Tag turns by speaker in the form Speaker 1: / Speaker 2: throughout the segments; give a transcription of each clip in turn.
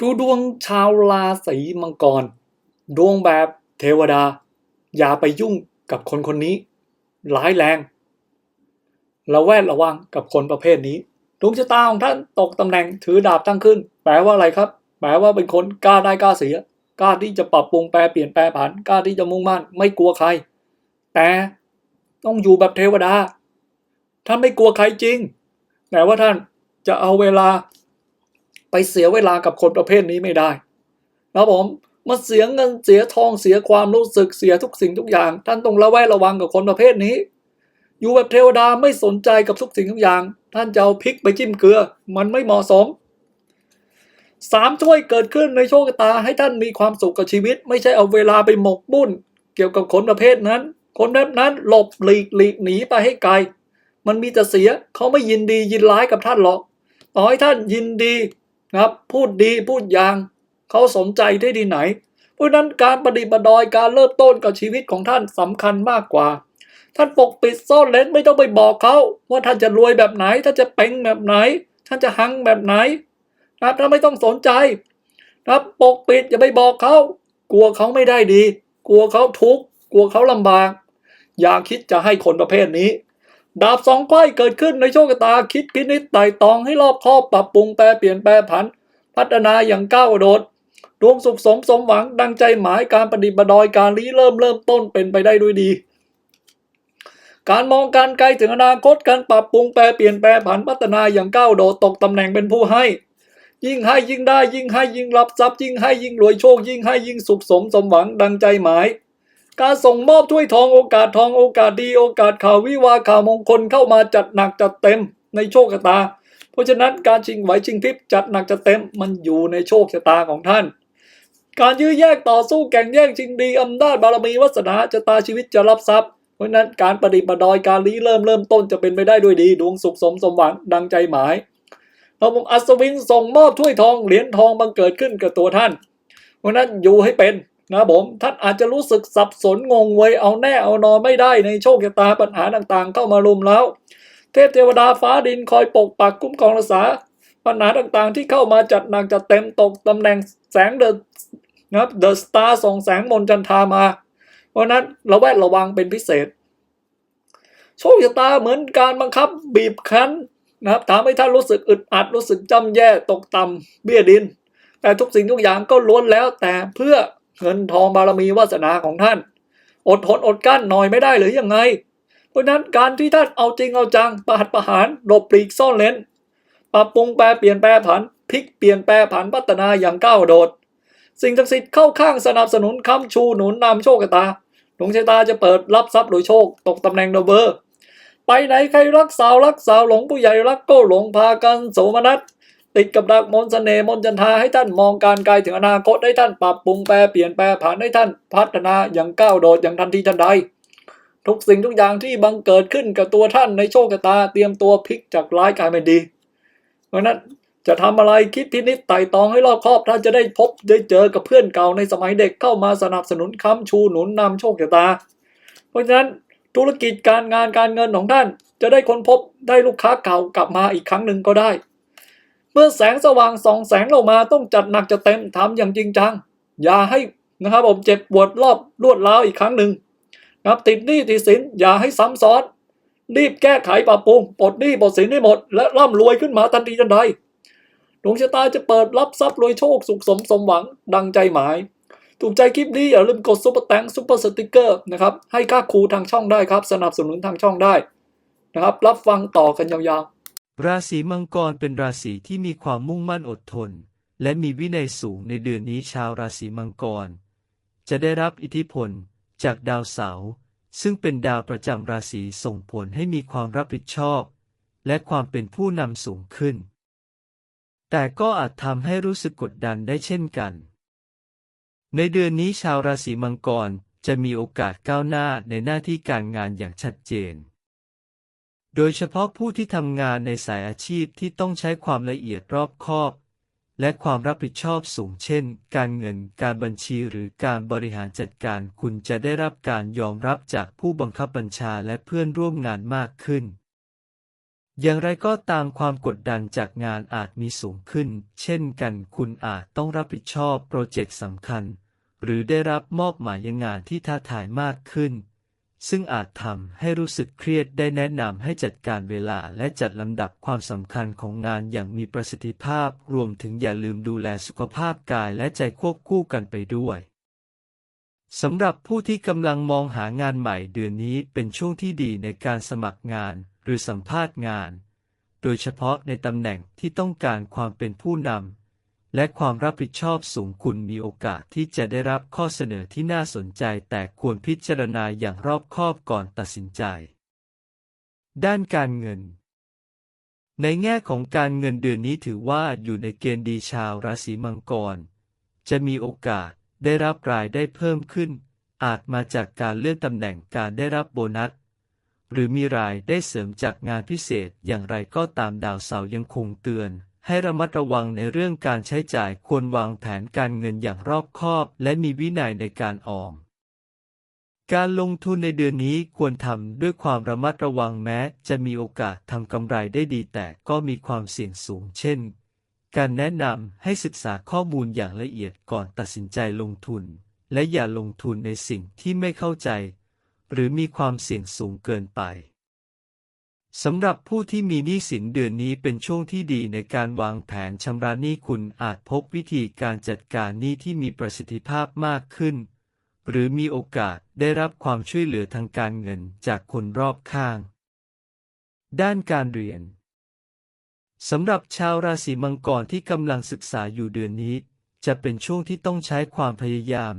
Speaker 1: ดูดวงชาวราศีมังกร ดวงแบบเทวดา อย่าไปยุ่งกับคนคนนี้ ร้ายแรงระแวดระวังกับคนประเภทนี้ดวงชะตาของท่านตกตำแหน่งถือดาบตั้งขึ้น แปลว่าอะไรครับ แปลว่าเป็นคนกล้าได้กล้าเสีย กล้าที่จะปรับปรุงแปลเปลี่ยนแปลผัน กล้าที่จะมุ่งมั่น ไม่กลัวใคร แต่ต้องอยู่แบบเทวดา ท่านไม่กลัวใครจริง แต่ว่าท่านจะเอาเวลา ไปเสียเวลากับคนประเภทนี้ไม่ได้นะผมมันเสียเงินเสียทองเสียความรู้สึกเสียทุกสิ่งทุกอย่าง ท่านต้องระแวดระวังกับคนประเภทนี้ อยู่แบบเทวดาไม่สนใจกับทุกสิ่งทุกอย่าง ท่านจะเอาพริกไปจิ้มเกลือ มันไม่เหมาะสมสามถ้วยเกิดขึ้นในโชคตาให้ท่านมีความสุขกับชีวิต ไม่ใช่เอาเวลาไปหมกบุ่นเกี่ยวกับคนประเภทนั้น คนแบบนั้นหลบหลีกหลีกหนีไปให้ไกล มันมีแต่เสียเขาไม่ยินดียินร้ายกับท่านหรอกต่อให้ท่านยินดี นะครับ พูดดีพูดอย่างเขาสนใจได้ดีไหน เพราะนั้นการปฏิบัติดอยการเริ่มต้นกับชีวิตของท่านสำคัญมากกว่า ท่านปกปิดซ่อนเล้นไม่ต้องไปบอกเขาว่าท่านจะรวยแบบไหนท่านจะเป่งแบบไหน ท่านจะหังแบบไหนนะครับท่านไม่ต้องสนใจนะครับปกปิดอย่าไปบอกเขากลัวเขาไม่ได้ดี กลัวเขาทุกข์กลัวเขาลำบาก อย่าคิดจะให้คนประเภทนี้ ดาบสองไขว้เกิดขึ้นในโชคชะตาคิดพินิจไต่ตองให้รอบคอบปรับปรุงแปรเปลี่ยนแปรผัน พัฒนาอย่างก้าวกระโดดดวงสุขสมสมหวังดังใจหมายการปฏิบัติดอยการรีเริ่มเริ่มต้นเป็นไปได้ด้วยดี การมองการไกลถึงอนาคตการปรับปรุงแปรเปลี่ยนแปรผันพัฒนาอย่างก้าวโดดตกตำแหน่งเป็นผู้ให้ ยิ่งให้ยิ่งได้ยิ่งให้ยิ่งรับทรัพย์ยิ่งให้ยิ่งรวยโชคยิ่งให้ยิ่งสุขสมสมหวังดังใจหมาย การส่งมอบถ้วยทองโอกาสทองโอกาสดีโอกาสข่าววิวาข่าวมงคลเข้ามาจัดหนักจัดเต็มในโชคชะตา เพราะฉะนั้นการชิงไหวชิงพริบจัดหนักจัดเต็มมันอยู่ในโชคชะตาของท่าน การยื้อแยกต่อสู้แข่งแย่งชิงดีอำนาจบารมีวาสนาชะตาชีวิตจะรับทรัพย์เพราะฉะนั้นการปฏิบัติดอยการลี้เริ่มเริ่มต้นจะเป็นไปได้ด้วยดีดวงสุขสมสมหวังดังใจหมายเราผมอัศวินส่งมอบถ้วยทองเหรียญทองบังเกิดขึ้นกับตัวท่าน เพราะฉะนั้นอยู่ให้เป็น นะผมท่านอาจจะรู้สึกสับสนงงเวยเอาแน่เอานอนไม่ได้ในโชคชะตาปัญหาต่างๆ เข้ามารุมแล้ว เทพเทวดาฟ้าดินคอยปกปักคุ้มครองรักษาปัญหาต่างๆ ที่เข้ามาจัดหนักจัดเต็มตกตำแหน่งแสงเดอะนะครับเดอะสตาร์ส่องแสงมนจันทามา เพราะนั้นระแวดระวังเป็นพิเศษ โชคชะตาเหมือนการบังคับบีบคั้นนะครับทำให้ท่านรู้สึกอึดอัดรู้สึกจำแย่ตกต่ำเบี้ยดิน แต่ทุกสิ่งทุกอย่างก็ล้วนแล้วแต่เพื่อ เงินทองบารมีวาสนาของท่าน อดทนอดกั้นหน่อยไม่ได้หรือยังไง เพราะนั้นการที่ท่านเอาจริงเอาจังประหัตประหารหลบปลีกซ่อนเลนปรับปรุงแปรเปลี่ยนแปรผันพลิกเปลี่ยนแปรผันพัฒนาอย่างก้าวโดด สิ่งศักดิ์สิทธิ์เข้าข้างสนับสนุนค้ำชูหนุนนำโชคชะตาดวงชะตาจะเปิดรับทรัพย์โดยโชคตกตำแหน่งโดเบอร์ ไปไหนใครรักสาวรักสาวหลงผู้ใหญ่รักก็หลงพากันโสมนัส ติดกับดักมนต์เสน่ห์มนจันทาให้ท่านมองการไกลถึงอนาคตให้ท่านปรับปรุงแปรเปลี่ยนแปรผันให้ท่านพัฒนาอย่างก้าวโดดอย่างทันทีทันใด ทุกสิ่งทุกอย่างที่บังเกิดขึ้นกับตัวท่านในโชคชะตาเตรียมตัวพลิกจากร้ายกลายเป็นดี เพราะนั้นจะทำอะไรคิดพินิจไต่ตองให้รอบคอบท่านจะได้พบได้เจอกับเพื่อนเก่าในสมัยเด็กเข้ามาสนับสนุนค้ำชูหนุนนำโชคชะตา เพราะฉะนั้นธุรกิจการงานการเงินของท่านจะได้ค้นพบได้ลูกค้าเก่ากลับมาอีกครั้งหนึ่งก็ได้ เมื่อแสงสว่างส่องแสงลงมาต้องจัดหนักจะเต็มทำอย่างจริงจัง อย่าให้นะครับผมเจ็บปวดรอบรวดร้าวอีกครั้งหนึ่งนะครับติดหนี้ติดสินอย่าให้ซ้ำซ้อน รีบแก้ไขปรับปรุงปลดหนี้ปลดสินให้หมด และร่ำรวยขึ้นมาทันทีทันใดดวงชะตาจะเปิดรับทรัพย์รวยโชคสุขสมสมหวังดังใจหมาย ถูกใจคลิปนี้อย่าลืมกดซุปเปอร์แตงซุปเปอร์สติกเกอร์นะครับให้ค่าครูทางช่องได้ครับ สนับสนุนทางช่องได้นะครับ รับฟังต่อกันยาวๆ
Speaker 2: ราศีมังกรเป็นราศีที่มีความมุ่งมั่นอดทน และมีวินัยสูงในเดือนนี้ชาวราศีมังกร จะได้รับอิทธิพลจากดาวเสาร์ซึ่งเป็นดาวประจำราศีส่งผลให้มีความรับผิดชอบ และความเป็นผู้นำสูงขึ้น แต่ก็อาจทำให้รู้สึกกดดันได้เช่นกัน ในเดือนนี้ชาวราศีมังกรจะมีโอกาสก้าวหน้าในหน้าที่การงานอย่างชัดเจน โดยเฉพาะผู้ที่ทำงานในสายอาชีพที่ต้องใช้ความละเอียดรอบคอบ และความรับผิดชอบสูงเช่น การเงิน การบัญชีหรือการบริหารจัดการคุณจะได้รับการยอมรับจากผู้บังคับบัญชาและเพื่อนร่วมงานมากขึ้น อย่างไรก็ตามความกดดันจากงานอาจมีสูงขึ้น เช่นกันคุณอาจต้องรับผิดชอบโปรเจกต์สำคัญ หรือได้รับมอบหมายงานที่ท้าทายมากขึ้น ซึ่งอาจทำให้รู้สึกเครียดได้แนะนำให้จัดการเวลาและจัดลำดับความสำคัญของงานอย่างมีประสิทธิภาพ รวมถึงอย่าลืมดูแลสุขภาพกายและใจควบคู่กันไปด้วยสำหรับผู้ที่กำลังมองหางานใหม่เดือนนี้เป็นช่วงที่ดีในการสมัครงานหรือสัมภาษณ์งาน โดยเฉพาะในตำแหน่งที่ต้องการความเป็นผู้นำ และความรับผิดชอบสูงคุณมีโอกาสที่จะได้รับข้อเสนอที่น่าสนใจแต่ควรพิจารณาอย่างรอบคอบก่อนตัดสินใจ ด้านการเงิน ในแง่ของการเงินเดือนนี้ถือว่าอยู่ในเกณฑ์ดีชาวราศีมังกร จะมีโอกาสได้รับรายได้เพิ่มขึ้น อาจมาจากการเลื่อนตำแหน่งการได้รับโบนัส หรือมีรายได้เสริมจากงานพิเศษอย่างไรก็ตามดาวเสาร์ยังคงเตือน ให้ระมัดระวังในเรื่องการใช้จ่ายควรวางแผนการเงินอย่างรอบคอบ และมีวินัยในการออม การลงทุนในเดือนนี้ควรทำด้วยความระมัดระวังแม้ จะมีโอกาสทำกำไรได้ดีแต่ก็มีความเสี่ยงสูงเช่น การแนะนำให้ศึกษาข้อมูลอย่างละเอียดก่อนตัดสินใจลงทุน และอย่าลงทุนในสิ่งที่ไม่เข้าใจ หรือมีความเสี่ยงสูงเกินไป สำหรับผู้ที่มีหนี้สินเดือนนี้เป็นช่วงที่ดีในการวางแผนชำระหนี้คุณอาจพบวิธีการจัดการหนี้ที่มีประสิทธิภาพมากขึ้น หรือมีโอกาสได้รับความช่วยเหลือทางการเงินจากคนรอบข้าง ด้านการเรียนสำหรับชาวราศีมังกรที่กำลังศึกษาอยู่เดือนนี้ จะเป็นช่วงที่ต้องใช้ความพยายาม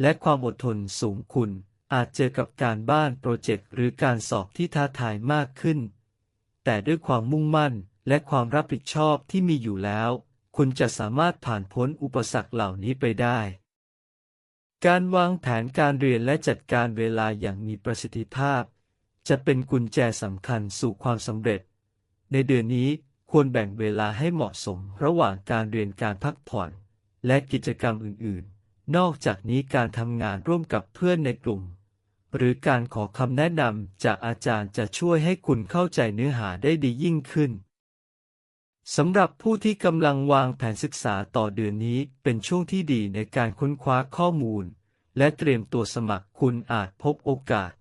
Speaker 2: และความอดทนสูงคุณ อาจเจอกับการบ้านโปรเจกต์หรือการสอบที่ท้าทายมากขึ้น แต่ด้วยความมุ่งมั่นและความรับผิดชอบที่มีอยู่แล้ว คุณจะสามารถผ่านพ้นอุปสรรคเหล่านี้ไปได้ การวางแผนการเรียนและจัดการเวลาอย่างมีประสิทธิภาพ จะเป็นกุญแจสำคัญสู่ความสำเร็จ ในเดือนนี้ควรแบ่งเวลาให้เหมาะสมระหว่างการเรียนการพักผ่อน และกิจกรรมอื่น ๆ นอกจากนี้การทำงานร่วมกับเพื่อนในกลุ่ม หรือการขอคำแนะนำจากอาจารย์จะช่วยให้คุณเข้าใจเนื้อหาได้ดียิ่งขึ้น สำหรับผู้ที่กำลังวางแผนศึกษาต่อเดือนนี้เป็นช่วงที่ดีในการค้นคว้าข้อมูล และเตรียมตัวสมัครคุณอาจพบโอกาส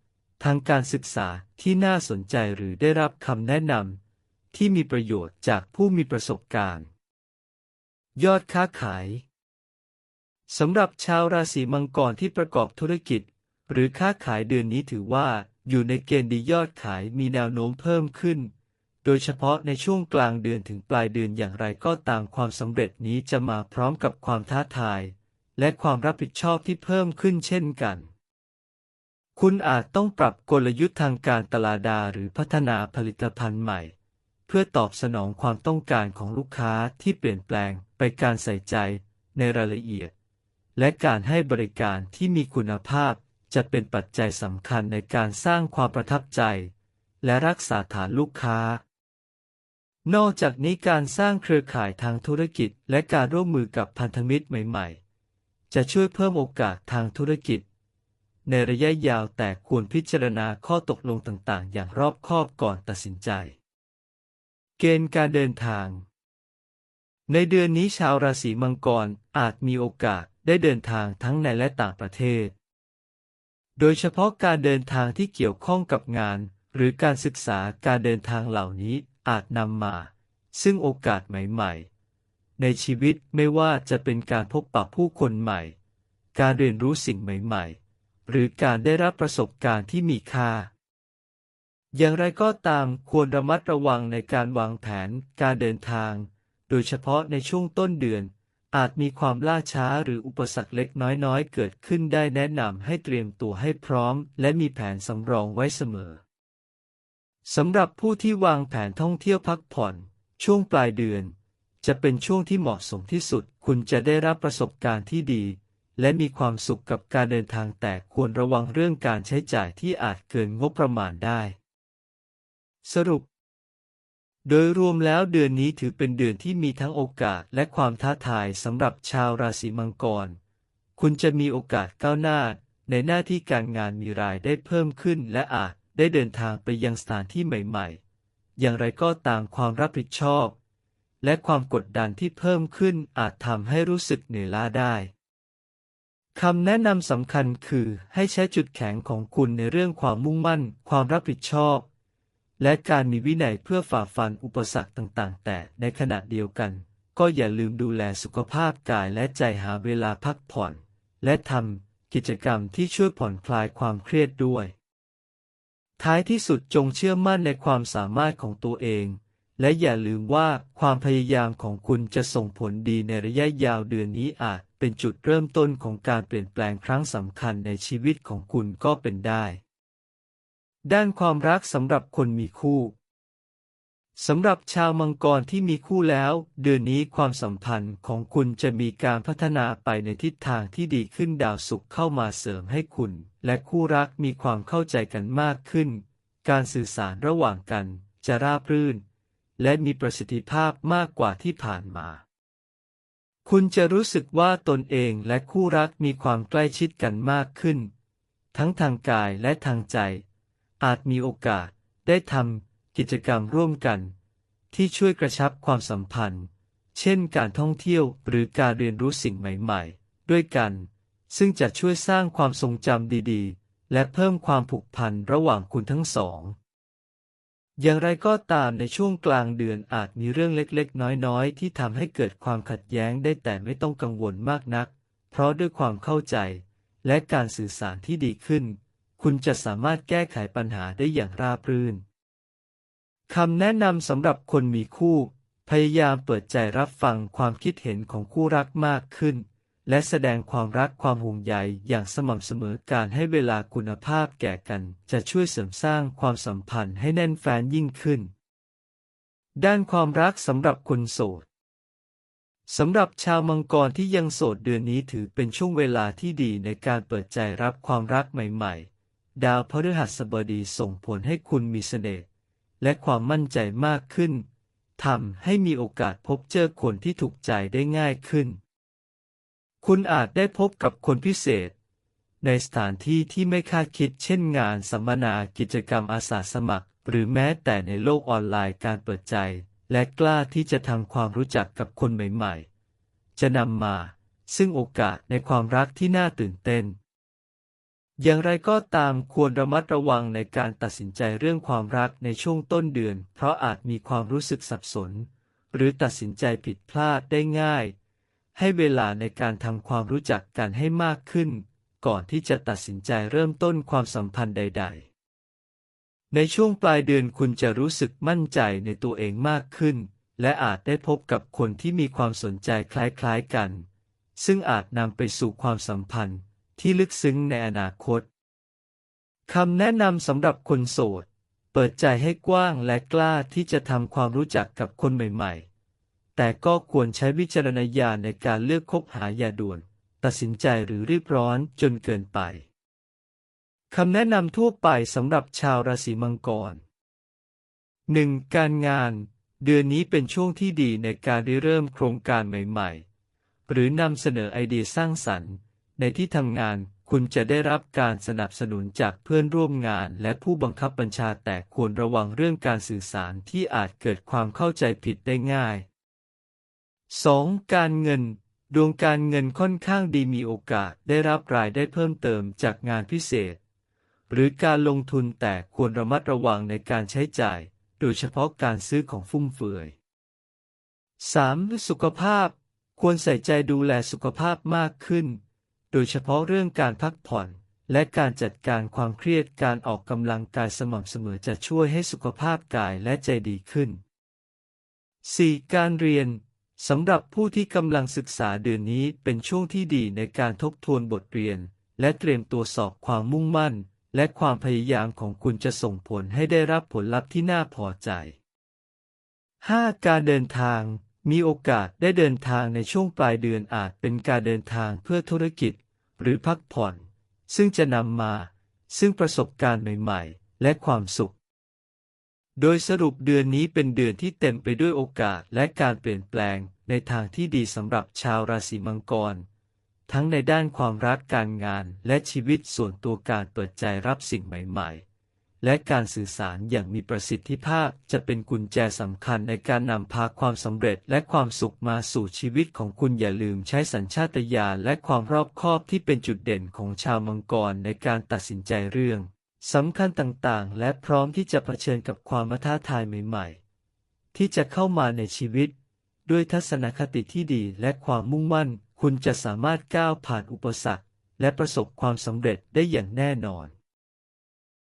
Speaker 2: ทางการศึกษาที่น่าสนใจหรือได้รับคำแนะนำที่มีประโยชน์จากผู้มีประสบการณ์ ยอดค้าขายสำหรับชาวราศีมังกรที่ประกอบธุรกิจ หรือค้าขายเดือนนี้ถือว่าอยู่ในเกณฑ์ดียอดขายมีแนวโน้มเพิ่มขึ้น โดยเฉพาะในช่วงกลางเดือนถึงปลายเดือนอย่างไรก็ตามความสำเร็จนี้จะมาพร้อมกับความท้าทาย และความรับผิดชอบที่เพิ่มขึ้นเช่นกัน คุณอาจต้องปรับกลยุทธ์ทางการตลาดาหรือพัฒนาผลิตภัณฑ์ใหม่ เพื่อตอบสนองความต้องการของลูกค้าที่เปลี่ยนแปลงไปการใส่ใจในรายละเอียด และการให้บริการที่มีคุณภาพ จะเป็นปัจจัยสำคัญในการสร้างความประทับใจ และรักษาฐานลูกค้า นอกจากนี้การสร้างเครือข่ายทางธุรกิจและการร่วมมือกับพันธมิตรใหม่ ๆ จะช่วยเพิ่มโอกาสทางธุรกิจ ในระยะยาวแต่ควรพิจารณาข้อตกลงต่างๆ อย่างรอบคอบก่อนตัดสินใจ เกณฑ์การเดินทาง ในเดือนนี้ชาวราศีมังกรอาจมีโอกาสได้เดินทางทั้งในและต่างประเทศ โดยเฉพาะการเดินทางที่เกี่ยวข้องกับงาน หรือการศึกษาการเดินทางเหล่านี้อาจนำมา ซึ่งโอกาสใหม่ๆ ในชีวิตไม่ว่าจะเป็นการพบปะผู้คนใหม่ การเรียนรู้สิ่งใหม่ๆ หรือการได้รับประสบการณ์ที่มีค่า อย่างไรก็ตามควรระมัดระวังในการวางแผนการเดินทาง โดยเฉพาะในช่วงต้นเดือน อาจมีความล่าช้าหรืออุปสรรคเล็กน้อยๆ เกิดขึ้นได้แนะนำให้เตรียมตัวให้พร้อม และมีแผนสำรองไว้เสมอสำหรับผู้ที่วางแผนท่องเที่ยวพักผ่อน ช่วงปลายเดือน จะเป็นช่วงที่เหมาะสมที่สุด คุณจะได้รับประสบการณ์ที่ดี และมีความสุขกับการเดินทางแต่ควรระวังเรื่องการใช้จ่ายที่อาจเกินงบประมาณได้ สรุป โดยรวมแล้วเดือนนี้ถือเป็นเดือนที่มีทั้งโอกาสและความท้าทายสำหรับชาวราศีมังกร คุณจะมีโอกาสก้าวหน้า ในหน้าที่การงานมีรายได้เพิ่มขึ้น และอาจได้เดินทางไปยังสถานที่ใหม่ๆ อย่างไรก็ตามความรับผิดชอบ และความกดดันที่เพิ่มขึ้นอาจทำให้รู้สึกเหนื่อยล้าได้คำแนะนำสำคัญคือให้ใช้จุดแข็งของคุณในเรื่องความมุ่งมั่น ความรับผิดชอบ และการมีวินัยเพื่อฝ่าฟันอุปสรรคต่างๆ แต่ในขณะเดียวกัน ก็อย่าลืมดูแลสุขภาพกายและใจหาเวลาพักผ่อน และทำกิจกรรมที่ช่วยผ่อนคลายความเครียดด้วย ท้ายที่สุดจงเชื่อมั่นในความสามารถของตัวเอง และอย่าลืมว่าความพยายามของคุณจะส่งผลดีในระยะยาวเดือนนี้อาจเป็นจุดเริ่มต้นของการเปลี่ยนแปลงครั้งสำคัญในชีวิตของคุณก็เป็นได้ ด้านความรักสำหรับคนมีคู่สำหรับชาวมังกรที่มีคู่แล้ว เดือนนี้ความสัมพันธ์ของคุณจะมีการพัฒนาไปในทิศทางที่ดีขึ้นดาวศุกร์เข้ามาเสริมให้คุณ และคู่รักมีความเข้าใจกันมากขึ้น การสื่อสารระหว่างกันจะราบรื่น และมีประสิทธิภาพมากกว่าที่ผ่านมา คุณจะรู้สึกว่าตนเองและคู่รักมีความใกล้ชิดกันมากขึ้น ทั้งทางกายและทางใจ อาจมีโอกาสได้ทำกิจกรรมร่วมกัน ที่ช่วยกระชับความสัมพันธ์ เช่นการท่องเที่ยวหรือการเรียนรู้สิ่งใหม่ๆ ด้วยกัน ซึ่งจะช่วยสร้างความทรงจำดีๆ และเพิ่มความผูกพันระหว่างคุณทั้งสอง อย่างไรก็ตามในช่วงกลางเดือนอาจมีเรื่องเล็กๆ น้อยๆ ที่ทำให้เกิดความขัดแย้งได้แต่ไม่ต้องกังวลมากนัก เพราะด้วยความเข้าใจ และการสื่อสารที่ดีขึ้น คุณจะสามารถแก้ไขปัญหาได้อย่างราบรื่นคำแนะนำสำหรับคนมีคู่ พยายามเปิดใจรับฟังความคิดเห็นของคู่รักมากขึ้น และแสดงความรักความห่วงใยอย่างสม่ำเสมอการให้เวลาคุณภาพแก่กันจะช่วยเสริมสร้างความสัมพันธ์ให้แน่นแฟ้นยิ่งขึ้น ด้านความรักสำหรับคนโสดสำหรับชาวมังกรที่ยังโสดเดือนนี้ถือเป็นช่วงเวลาที่ดีในการเปิดใจรับความรักใหม่ๆ ดาวพฤหัสบดีส่งผลให้คุณมีเสน่ห์และความมั่นใจมากขึ้น ทำให้มีโอกาสพบเจอคนที่ถูกใจได้ง่ายขึ้น คุณอาจได้พบกับคนพิเศษ ในสถานที่ที่ไม่คาดคิดเช่นงานสัมมนากิจกรรมอาสาสมัคร หรือแม้แต่ในโลกออนไลน์การเปิดใจ และกล้าที่จะทำความรู้จักกับคนใหม่ ๆ จะนำมา ซึ่งโอกาสในความรักที่น่าตื่นเต้น อย่างไรก็ตามควรระมัดระวังในการตัดสินใจเรื่องความรักในช่วงต้นเดือน เพราะอาจมีความรู้สึกสับสน หรือตัดสินใจผิดพลาดได้ง่าย ให้เวลาในการทำความรู้จักกันให้มากขึ้น ก่อนที่จะตัดสินใจเริ่มต้นความสัมพันธ์ใด ๆ ในช่วงปลายเดือนคุณจะรู้สึกมั่นใจในตัวเองมากขึ้น และอาจได้พบกับคนที่มีความสนใจคล้ายๆกัน ซึ่งอาจนำไปสู่ความสัมพันธ์ ที่ลึกซึ้งในอนาคตคำแนะนำสำหรับคนโสด เปิดใจให้กว้างและกล้าที่จะทำความรู้จักกับคนใหม่ ๆ แต่ก็ควรใช้วิจารณญาณในการเลือกคบหาอย่าด่วน ตัดสินใจหรือรีบร้อนจนเกินไปคำแนะนำทั่วไปสำหรับชาวราศีมังกร 1. การงาน เดือนนี้เป็นช่วงที่ดีในการริเริ่มโครงการใหม่ ๆ หรือนำเสนอไอเดียสร้างสรรค์ ในที่ทำงานคุณจะได้รับการสนับสนุนจากเพื่อนร่วมงานและผู้บังคับบัญชาแต่ควรระวังเรื่องการสื่อสารที่อาจเกิดความเข้าใจผิดได้ง่าย 2. การเงิน ดวงการเงินค่อนข้างดีมีโอกาสได้รับรายได้เพิ่มเติมจากงานพิเศษ หรือการลงทุนแต่ควรระมัดระวังในการใช้จ่าย โดยเฉพาะการซื้อของฟุ่มเฟือย 3. สุขภาพ ควรใส่ใจดูแลสุขภาพมากขึ้น โดยเฉพาะเรื่องการพักผ่อน และการจัดการความเครียดการออกกำลังกายสม่ำเสมอจะช่วยให้สุขภาพกายและใจดีขึ้น 4. การเรียนสำหรับผู้ที่กำลังศึกษาเดือนนี้เป็นช่วงที่ดีในการทบทวนบทเรียน และเตรียมตัวสอบความมุ่งมั่น และความพยายามของคุณจะส่งผลให้ได้รับผลลัพธ์ที่น่าพอใจ 5. การเดินทาง มีโอกาสได้เดินทางในช่วงปลายเดือนอาจเป็นการเดินทางเพื่อธุรกิจ หรือพักผ่อน ซึ่งจะนำมา ซึ่งประสบการณ์ใหม่ๆ และความสุข โดยสรุปเดือนนี้เป็นเดือนที่เต็มไปด้วยโอกาสและการเปลี่ยนแปลงในทางที่ดีสำหรับชาวราศีมังกร ทั้งในด้านความรักการงานและชีวิตส่วนตัวการเปิดใจรับสิ่งใหม่ ๆ และการสื่อสารอย่างมีประสิทธิภาพจะเป็นกุญแจสำคัญในการนำพาความสำเร็จและความสุขมาสู่ชีวิตของคุณอย่าลืมใช้สัญชาตญาณและความรอบคอบที่เป็นจุดเด่นของชาวมังกรในการตัดสินใจเรื่องสำคัญต่างๆ และพร้อมที่จะเผชิญกับความท้าทายใหม่ๆ ที่จะเข้ามาในชีวิต ด้วยทัศนคติที่ดีและความมุ่งมั่น คุณจะสามารถก้าวผ่านอุปสรรค และประสบความสำเร็จได้อย่างแน่นอน